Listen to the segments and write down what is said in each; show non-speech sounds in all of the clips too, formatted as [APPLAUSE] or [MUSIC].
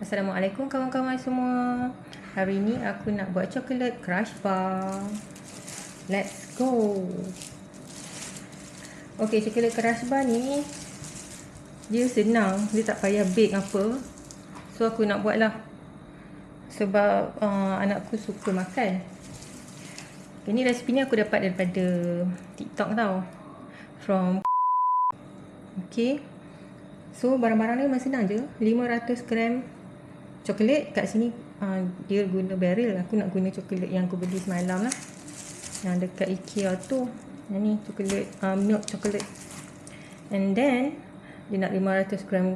Assalamualaikum kawan-kawan semua. Hari ni aku nak buat coklat crush bar. Let's go. Okay, coklat crush bar ni dia senang, dia tak payah bake apa. So aku nak buat lah. Sebab uh, anakku suka makan. Ini resipi ni aku dapat daripada TikTok tau. From Okay. So barang-barang ni memang senang je 500 gram coklat kat sini uh, dia guna barrel. Aku nak guna coklat yang aku beli semalam lah. Yang dekat IKEA tu. Yang ni coklat uh, milk coklat. And then dia nak 500 gram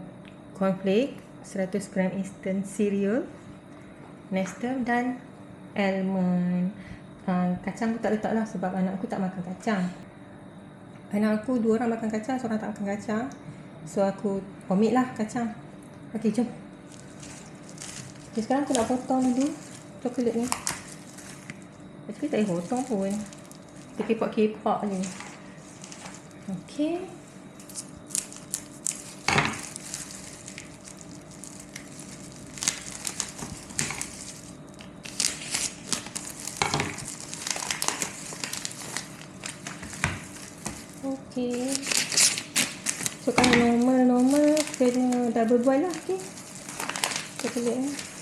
cornflake 100 gram instant cereal Nestle dan almond. Uh, kacang aku tak letak lah sebab anak aku tak makan kacang. Anak aku dua orang makan kacang seorang tak makan kacang. So aku omit lah kacang. Okay jom Okay sekarang aku nak potong dulu Coklat ni. Actually tak boleh potong pun Kita kepak-kepak je. Okay Okay So kalau normal-normal kena double boil lah okay. Coklat ni.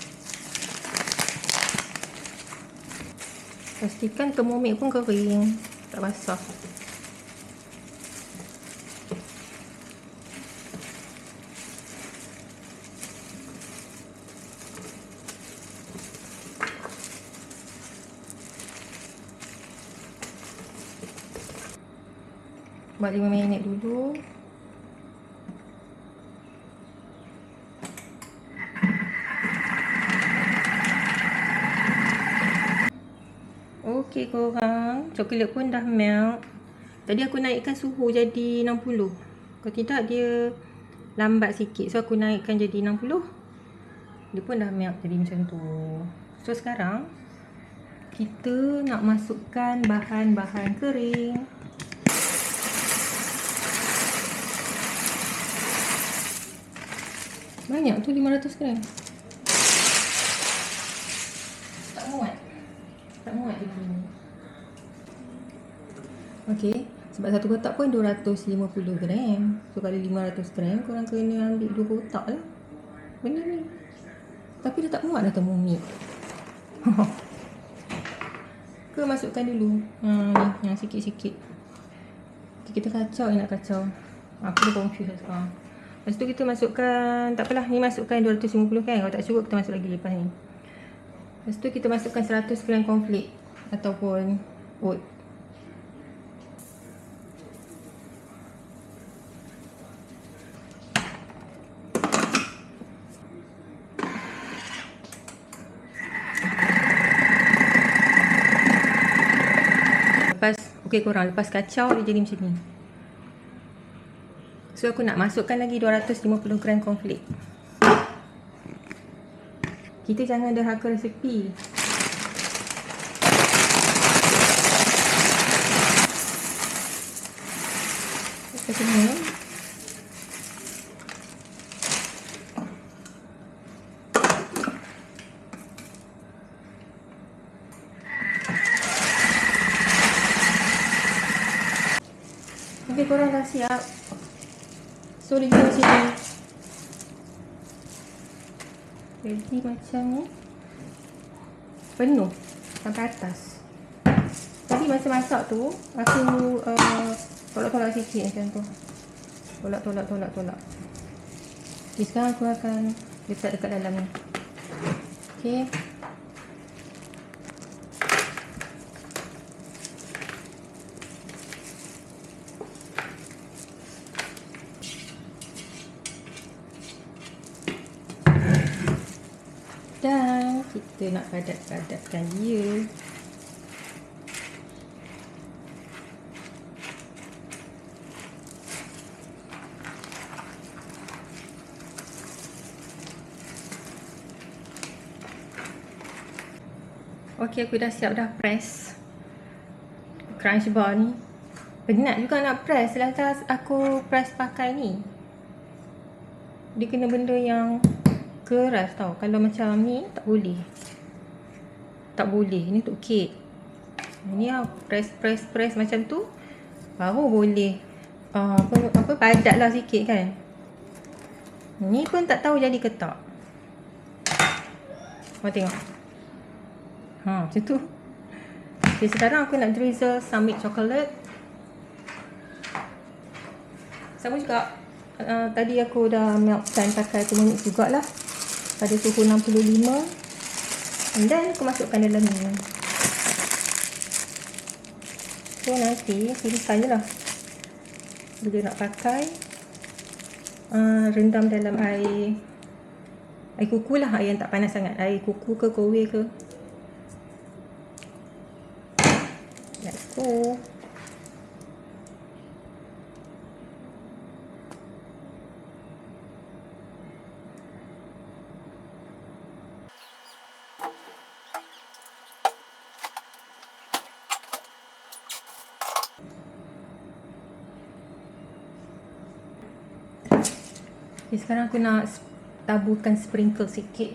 Pastikan termomik pun kering. Tak basah. Buat 5 minit dulu. Okey korang, coklat pun dah melt. Tadi aku naikkan suhu jadi 60. Kalau tidak dia lambat sikit. So aku naikkan jadi 60. Dia pun dah melt jadi macam tu. So sekarang kita nak masukkan bahan-bahan kering. Banyak tu 500 gram. tak muat dia punya Okey, sebab satu kotak pun 250 gram. So kalau 500 gram, korang kena ambil dua kotak lah. Benda ni. Tapi dia tak muat dah termumik [LAUGHS] Ke masukkan dulu? Ha, ni, yang sikit-sikit. Kita kacau nak kacau. Aku dah confused lah sekarang. Lepas tu kita masukkan, tak apalah ni masukkan 250 kan? Kalau tak cukup kita masuk lagi lepas ni. Lepas tu kita masukkan 100 gram konflik ataupun oat. Lepas, okey korang, lepas kacau dia jadi macam ni. So aku nak masukkan lagi 250 gram konflik. Kita jangan derhaka resepi. Kita kena Okay, korang dah siap. So, dia macam ni ready macam ni penuh sampai atas. Tadi masa masak tu aku uh, tolak-tolak sikit macam tu. Tolak tolak tolak tolak okay, sekarang aku akan letak dekat dalam ni. Ok Dan kita nak padat-padatkan dia. Okey, aku dah siap dah press crunch bar ni. Penat juga nak press selepas aku press pakai ni. Dia kena benda yang keras tau. Kalau macam ni tak boleh. Tak boleh. Ni untuk kek. Ni lah press press press macam tu. Baru boleh. Uh, apa, apa padat lah sikit kan. Ni pun tak tahu jadi ke tak. Kau tengok. Ha, macam tu. Okay, sekarang aku nak drizzle some milk chocolate. Sama juga. Uh, tadi aku dah meltkan pakai thermomix jugalah. Pada suhu 65. And then aku masukkan dalam ni. So nanti pilihan je lah. Bila nak pakai. Uh, rendam dalam air. Air kuku lah. Air yang tak panas sangat. Air kuku ke kowe ke. Let's go. Okay, sekarang aku nak taburkan sprinkle sikit.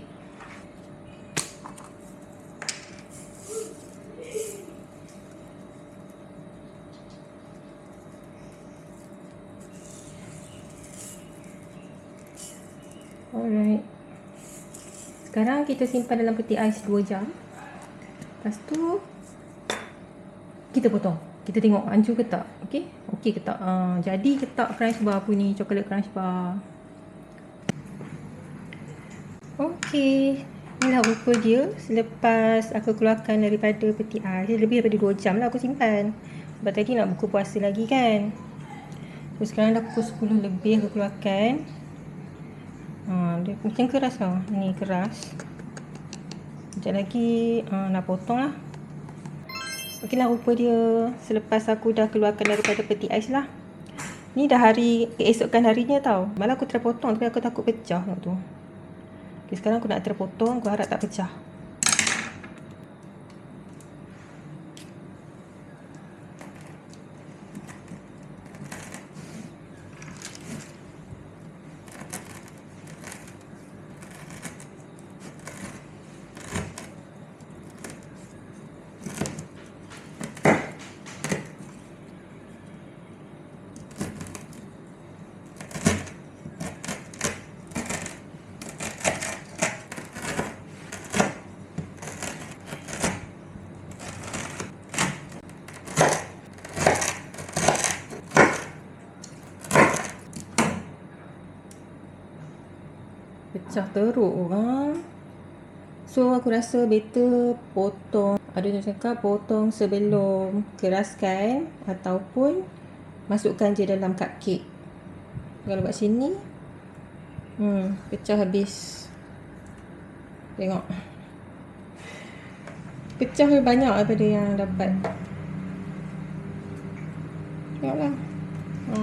Alright. Sekarang kita simpan dalam peti ais 2 jam. Lepas tu kita potong. Kita tengok hancur ke tak. Okey? Okey ke tak? Uh, jadi ke tak crunch bar aku ni, coklat crunch bar. Okey. Inilah rupa dia selepas aku keluarkan daripada peti ais. Lebih daripada 2 jam lah aku simpan. Sebab tadi nak buka puasa lagi kan. So sekarang dah pukul 10 lebih aku keluarkan. Ha, dia macam keras tau. Ni keras. Sekejap lagi ha, nak potong lah. Okeylah rupa dia selepas aku dah keluarkan daripada peti ais lah. Ni dah hari, esokkan harinya tau. Malah aku terpotong tapi aku takut pecah tu. Okay, sekarang aku nak terpotong. Aku harap tak pecah. Pecah teruk orang. So aku rasa better potong. Ada yang cakap potong sebelum keraskan ataupun masukkan je dalam cupcake. Kalau buat sini hmm pecah habis. Tengok. Pecah lebih banyak daripada yang dapat. Tengoklah. Ha,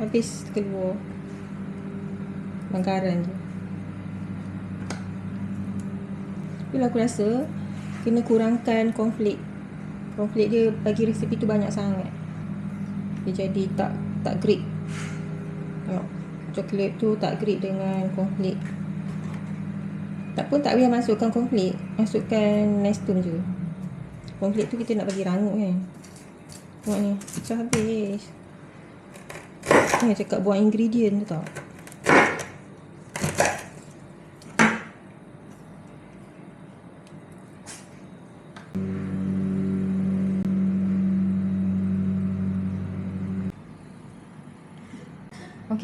habis keluar. Bangkaran je. Tapi aku rasa kena kurangkan konflik. Konflik dia bagi resipi tu banyak sangat. Dia jadi tak tak grip. Tengok. Coklat tu tak grip dengan konflik. Tak pun tak payah masukkan konflik. Masukkan nestum je. Konflik tu kita nak bagi rangup kan. Tengok ni. Pecah habis. Ni cakap buang ingredient tu tau.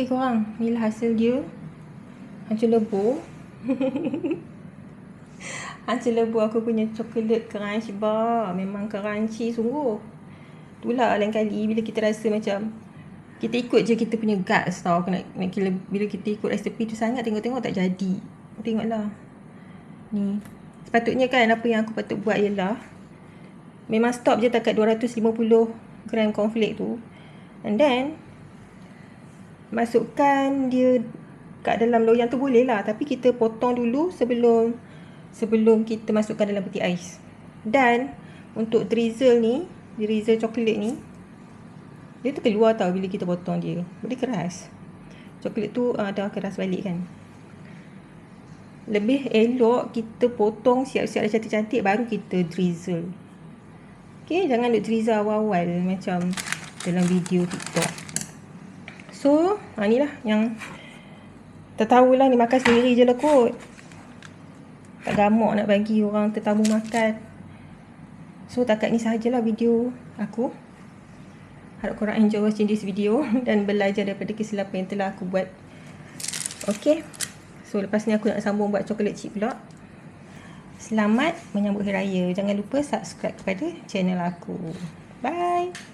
Okey korang, inilah hasil dia. Hancur lebu. [LAUGHS] Hancur lebu aku punya coklat crunch bar. Memang crunchy sungguh. Itulah lain kali bila kita rasa macam kita ikut je kita punya guts tau. Kena, bila kita ikut resepi tu sangat tengok-tengok tak jadi. Tengoklah. Ni. Sepatutnya kan apa yang aku patut buat ialah memang stop je takat 250 gram cornflake tu. And then masukkan dia kat dalam loyang tu boleh lah. Tapi kita potong dulu sebelum sebelum kita masukkan dalam peti ais. Dan untuk drizzle ni drizzle coklat ni dia tu keluar tau bila kita potong dia. Boleh keras. Coklat tu uh, dah keras balik kan. Lebih elok kita potong siap-siap dah cantik-cantik baru kita drizzle. Okay, jangan duk drizzle awal-awal macam dalam video TikTok. So, ha, ni lah yang tertahulah ni makan sendiri je lah kot. Tak gamak nak bagi orang tetamu makan. So, takat ni sahajalah video aku. Harap korang enjoy watching this video [LAUGHS] dan belajar daripada kesilapan yang telah aku buat. Okay. So, lepas ni aku nak sambung buat chocolate chip pula. Selamat menyambut Hari Raya. Jangan lupa subscribe kepada channel aku. Bye.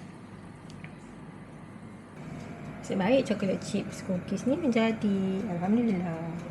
Sebaik chocolate chips cookies ni menjadi. Alhamdulillah.